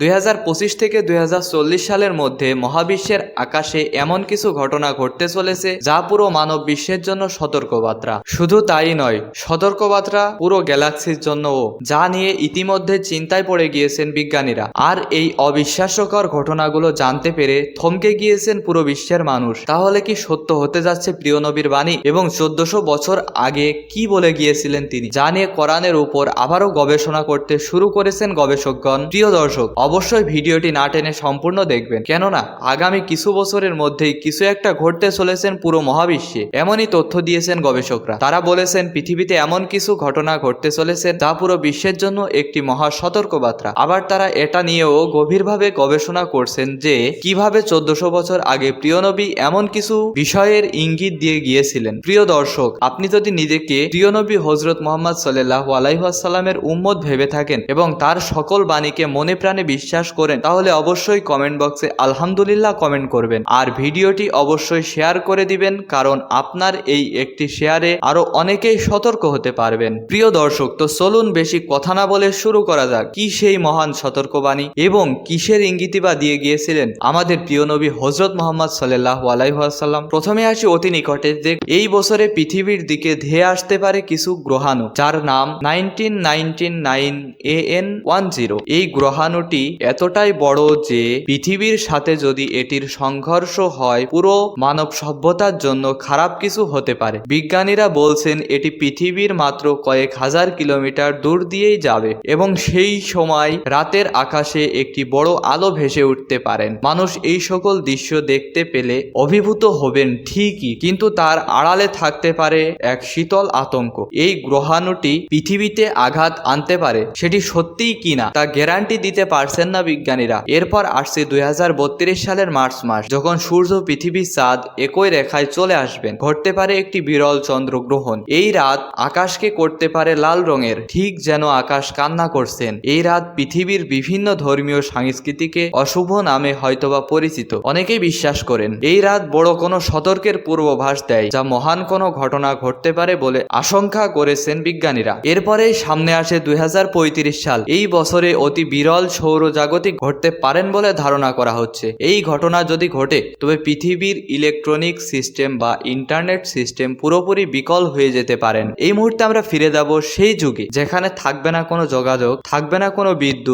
দুই হাজার পঁচিশ থেকে দুই হাজার চল্লিশ সালের মধ্যে মহাবিশ্বের আকাশে এমন কিছু ঘটনা ঘটতে চলেছে যা পুরো মানব বিশ্বের জন্য সতর্কবার্তা। শুধু তাই নয়, সতর্কবার্তা পুরো গ্যালাক্সির জন্যও, যা নিয়ে ইতিমধ্যে চিন্তায় পড়ে গিয়েছেন বিজ্ঞানীরা। আর এই অবিশ্বাস্যকর ঘটনাগুলো জানতে পেরে থমকে গিয়েছেন পুরো বিশ্বের মানুষ। তাহলে কি সত্য হতে যাচ্ছে প্রিয় নবীর বাণী? এবং চোদ্দশো বছর আগে কি বলে গিয়েছিলেন তিনি? যা নিয়ে কোরআনের উপর আবারও গবেষণা করতে শুরু করেছেন গবেষকগণ। প্রিয় দর্শক অবশ্যই ভিডিওটি না টেনে সম্পূর্ণ দেখবেন। কেননা, আগামী কিছু বছরের মধ্যেই কিছু একটা ঘটতে চলেছেন পুরো মহাবিশ্বে। এমনই তথ্য দিয়েছেন গবেষকরা। তারা বলেছেন, পৃথিবীতে এমন কিছু ঘটনা ঘটতে চলেছে যা পুরো বিশ্বের জন্য একটি মহা সতর্কবার্তা। আবার তারা এটা নিয়েও গভীরভাবে গবেষণা করছেন যে, কীভাবে চোদ্দশো বছর আগে প্রিয় নবী এমন কিছু বিষয়ের ইঙ্গিত দিয়ে গিয়েছিলেন। প্রিয় দর্শক, আপনি যদি নিজেকে প্রিয় নবী হজরত মোহাম্মদ সাল্লাহ আলাইহাসাল্লামের উম্মত ভেবে থাকেন এবং তার সকল বাণীকে মনে প্রাণে বিশ্বাস করেন, তাহলে অবশ্যই কমেন্ট বক্সে আলহামদুলিল্লাহ কমেন্ট করবেন। আর ভিডিওটি অবশ্যই শেয়ার করে দিবেন, কারণ আপনার এই একটি শেয়ারে আরও অনেকেই সতর্ক হতে পারবেন। প্রিয় দর্শক, তো চলুন বেশি কথা না বলে শুরু করা যাক। কি সেই মহান সতর্কবাণী এবং কিসের ইঙ্গিতি বা দিয়ে গিয়েছিলেন? আমাদের প্রিয় নবী হজরত মোহাম্মদ সাল্লাহ আলাইহাসাল্লাম প্রথমে আসি অতি নিকটে যে এই বছরে পৃথিবীর দিকে ধেয়ে আসতে পারে কিছু গ্রহাণু, যার নাম nineteen nineteen nine A N one zero এই গ্রহাণুটি এতটাই বড় যে পৃথিবীর সাথে যদি এটির সংঘর্ষ হয়, পুরো মানব সভ্যতার জন্য খারাপ কিছু হতে পারে। বিজ্ঞানীরা বলছেন, এটি পৃথিবীর মাত্র কয়েক হাজার কিলোমিটার দূর দিয়েই যাবে এবং সেই সময় রাতের আকাশে একটি বড় আলো ভেসে উঠতে পারেন। মানুষ এই সকল দৃশ্য দেখতে পেলে অভিভূত হবেন ঠিকই, কিন্তু তার আড়ালে থাকতে পারে এক শীতল আতঙ্ক। এই গ্রহাণুটি পৃথিবীতে আঘাত আনতে পারে, সেটি সত্যিই কিনা তা গ্যারান্টি দিতে পারছেন না বিজ্ঞানীরা। এরপর আসছে দুই হাজার বত্রিশ সালের মার্চ মাস, যখন সূর্য পৃথিবীর চাঁদ একই রেখায় চলে আসবেন। ঘটতে পারে একটি বিরল চন্দ্রগ্রহণ। এই রাত আকাশকে করতে পারে লাল রঙের, ঠিক যেন আকাশ কান্না করছেন। এই রাত পৃথিবীর বিভিন্ন ধর্মীয় সংস্কৃতিকে অশুভ নামে হয়তোবা পরিচিত। অনেকেই বিশ্বাস করেন, এই রাত বড় কোনো সতর্কের পূর্বাভাস দেয়, যা মহান কোনো ঘটনা ঘটতে পারে বলে আশঙ্কা করেছেন বিজ্ঞানীরা। এরপরেই সামনে আসে দুই হাজার পঁয়ত্রিশ সাল। এই বছরে অতি বিরল সৌরজাগতিক ঘটতে পারেন বলে ধারণা করা হচ্ছে। এই ঘটনা যদি ঘটে, তবে পৃথিবীর ইলেকট্রনিক সিস্টেম বা ইন্টারনেট সিস্টেম পুরোপুরি বিকল হয়ে যেতে পারেন। এই মুহূর্তে আমরা ফিরে যাব সেই যুগে, যেখানে থাকবে না কোনো যোগাযোগ, থাকবে না কোনো বিদ্যুৎ